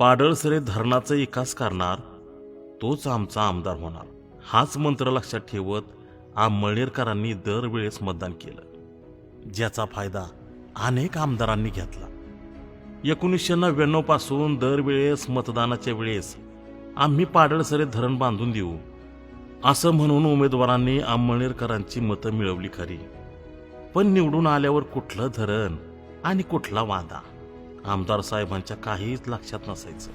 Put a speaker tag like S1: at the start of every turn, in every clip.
S1: पाडळसरे धरणाचा विकास करणार तोच आमचा आमदार होणार. हाच मंत्र लक्षात ठेवत आंबळनेरकरांनी दरवेळेस मतदान केलं. ज्याचा फायदा अनेक आमदारांनी घेतला. एकोणीसशे नव्याण्णवपासून दरवेळेस मतदानाच्या वेळेस आम्ही पाडळसरे धरण बांधून देऊ असं म्हणून उमेदवारांनी आंबळनेरकरांची मतं मिळवली खरी. पण निवडून आल्यावर कुठलं धरण आणि कुठला वादा? आमदार साहेबांच्या काहीच लक्षात नसायचं.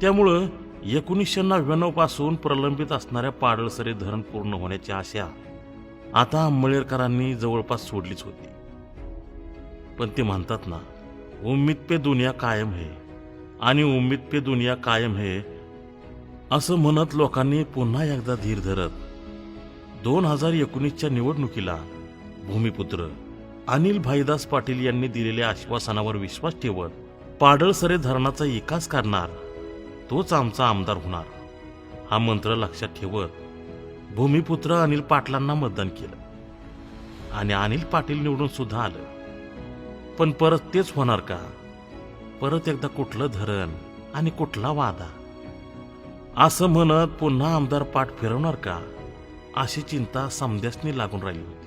S1: त्यामुळं एकोणीसशे नव्याण्णवपासून प्रलंबित असणाऱ्या पाडळसरे धरण पूर्ण होण्याची आशा आता आंबळेकरांनी जवळपास सोडलीच होती. पण ते म्हणतात ना उम्मीद पे दुनिया कायम है आणि उम्मीद पे दुनिया कायम है असं म्हणत लोकांनी पुन्हा एकदा धीर धरत दोन हजार एकोणीसच्या निवडणुकीला भूमिपुत्र अनिल भाईदास पाटील यांनी दिलेल्या आश्वासनावर विश्वास ठेवत पाडळसरे धरणाचा विकास करणार तोच आमचा आमदार होणार. हा मंत्र लक्षात ठेवत भूमिपुत्र अनिल पाटलांना मतदान केलं. आणि अनिल पाटील निवडून सुद्धा आलं. पण परत तेच होणार का? परत एकदा कुठलं धरण आणि कुठला वादा? असं म्हणत पुन्हा आमदार पाठ फिरवणार का? अशी चिंता समद्यासनी लागून राहिली होती.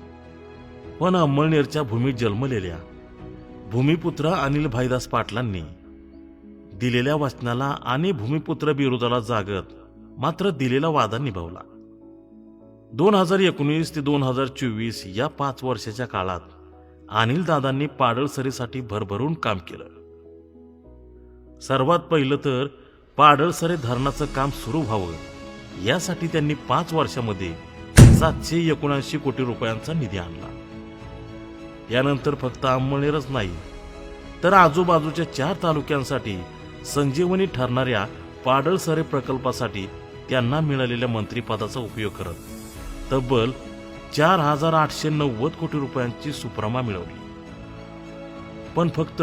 S1: पण अंमळनेरच्या भूमीत जन्मलेल्या भूमिपुत्र अनिल भाईदास पाटलांनी दिलेल्या वचनाला आणि भूमिपुत्र विरोधाला जागत मात्र दिलेला वादा निभावला. दोन हजार एकोणीस ते दोन हजार चोवीस या पाच वर्षाच्या काळात अनिल दादांनी पाडळसरीसाठी भरभरून काम केलं. सर्वात पहिलं तर पाडळसरे धरणाचं काम सुरू व्हावं यासाठी त्यांनी पाच वर्षामध्ये सातशे एकोणऐंशी कोटी रुपयांचा निधी आणला. यानंतर फक्त अंमळनेरच नाही तर आजूबाजूच्या चार तालुक्यांसाठी संजीवनी ठरणाऱ्या पाडळसरे प्रकल्पासाठी त्यांना मिळालेल्या मंत्रिपदाचा उपयोग करत तब्बल चार हजार आठशे नव्वद कोटी रुपयांची सुप्रमा मिळवली. पण फक्त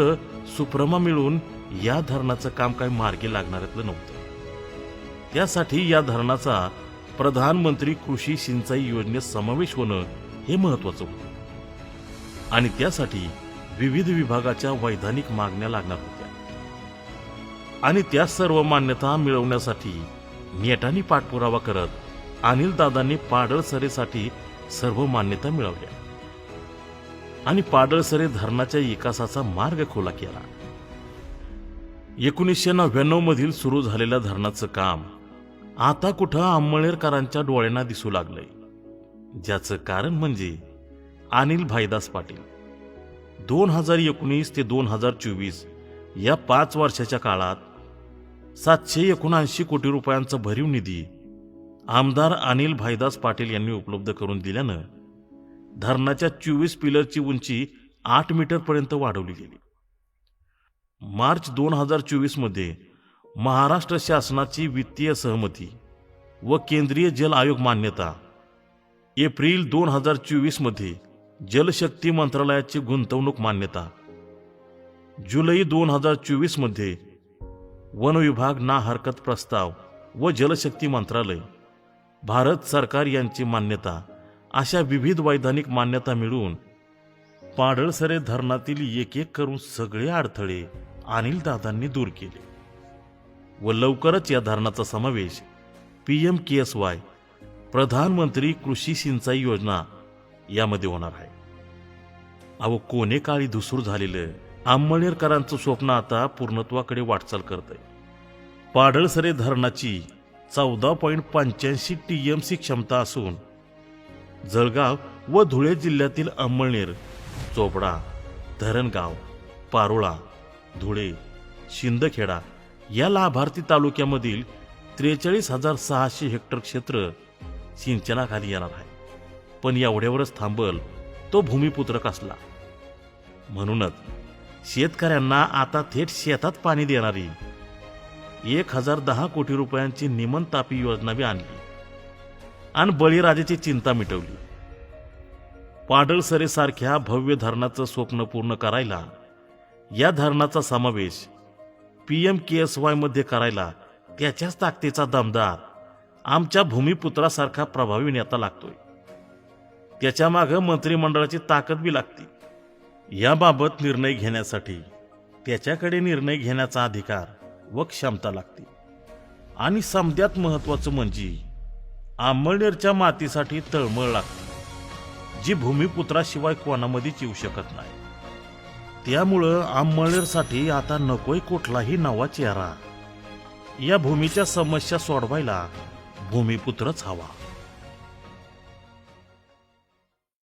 S1: सुप्रमा मिळून या धरणाचं काम काही मार्गी लागणाऱ्यातलं नव्हतं. त्यासाठी या धरणाचा प्रधानमंत्री कृषी सिंचाई योजनेत समावेश होणं हे महत्वाचं होतं. आणि त्यासाठी विविध विभागाच्या वैधानिक मागण्या लागणार होत्या. आणि त्या सर्व मान्यता मिळवण्यासाठी नेटानी पाठपुरावा करत अनिल दादांनी पाडळसरेसाठी सर्व मान्यता मिळवल्या. आणि पाडळसरे धरणाच्या विकासाचा मार्ग खुला केला. एकोणीसशे नव्याण्णव मधील सुरू झालेल्या धरणाचं काम आता कुठं आंबळेरकरांच्या डोळ्यांना दिसू लागलंय. ज्याचं कारण म्हणजे अनिल भाईदास पाटील. दोन हजार एकोणीस ते दोन हजार चोवीस या पाच वर्षाच्या काळात सातशे एकोणऐंशी कोटी रुपयांचा भरीव निधी आमदार अनिल भाईदास पाटील यांनी उपलब्ध करून दिल्यानं धरणाच्या चोवीस पिलरची उंची आठ मीटरपर्यंत वाढवली गेली. मार्च दोन हजार चोवीसमध्ये महाराष्ट्र शासनाची वित्तीय सहमती व केंद्रीय जल आयोग मान्यता एप्रिल दोन हजार चोवीसमध्ये जलशक्ती मंत्रालयाची गुंतवणूक मान्यता. जुलै दोन हजार चोवीसमध्ये वन विभाग ना हरकत प्रस्ताव व जलशक्ती मंत्रालय भारत सरकार यांची मान्यता अशा विविध वैधानिक मान्यता मिळून पाडळसरे धरणातील एक एक करून सगळे अडथळे अनिल दादांनी दूर केले व लवकरच या धरणाचा समावेश P M K S Y Pradhanmantri Krishi Sinchai योजना यामध्ये होणार आहे. अहो कोणे काळी धुसूर झालेलं आंबळनेरकरांचं स्वप्न आता पूर्णत्वाकडे वाटचाल करत आहे पाडळसरे धरणाची चौदा पॉईंट पंच्याऐंशी टी एम सी क्षमता असून जळगाव व धुळे जिल्ह्यातील अंमळनेर चोपडा धरणगाव पारोळा धुळे शिंदखेडा या लाभार्थी तालुक्यामधील त्रेचाळीस हजार सहाशे हेक्टर क्षेत्र सिंचनाखाली येणार आहे. पण एवढ्यावरच थांबल तो भूमिपुत्र कसला म्हणूनच शेतकऱ्यांना आता थेट शेतात पाणी देणारी एक हजार दहा कोटी रुपयांची निमन तापी योजना बी आणली आणि बळीराजाची चिंता मिटवली. पाडळसरेसारख्या भव्य धरणाचं स्वप्न पूर्ण करायला या धरणाचा समावेश पी एम के एस वायमध्ये करायला त्याच्याच ताकदीचा दमदार आमच्या भूमिपुत्रासारखा प्रभावी नेता लागतोय. त्याच्यामागं मंत्रिमंडळाची ताकद बी लागते. याबाबत निर्णय घेण्यासाठी त्याच्याकडे निर्णय घेण्याचा अधिकार व क्षमता लागते. आणि समद्यात महत्वाचं म्हणजे आंबळनेरच्या मातीसाठी तळमळ लागते जी भूमिपुत्राशिवाय कोणामध्येच येऊ शकत नाही. त्यामुळं आंबळनेरसाठी आता नकोय कुठलाही नवा चेहरा. या भूमीच्या समस्या सोडवायला भूमिपुत्रच हवा.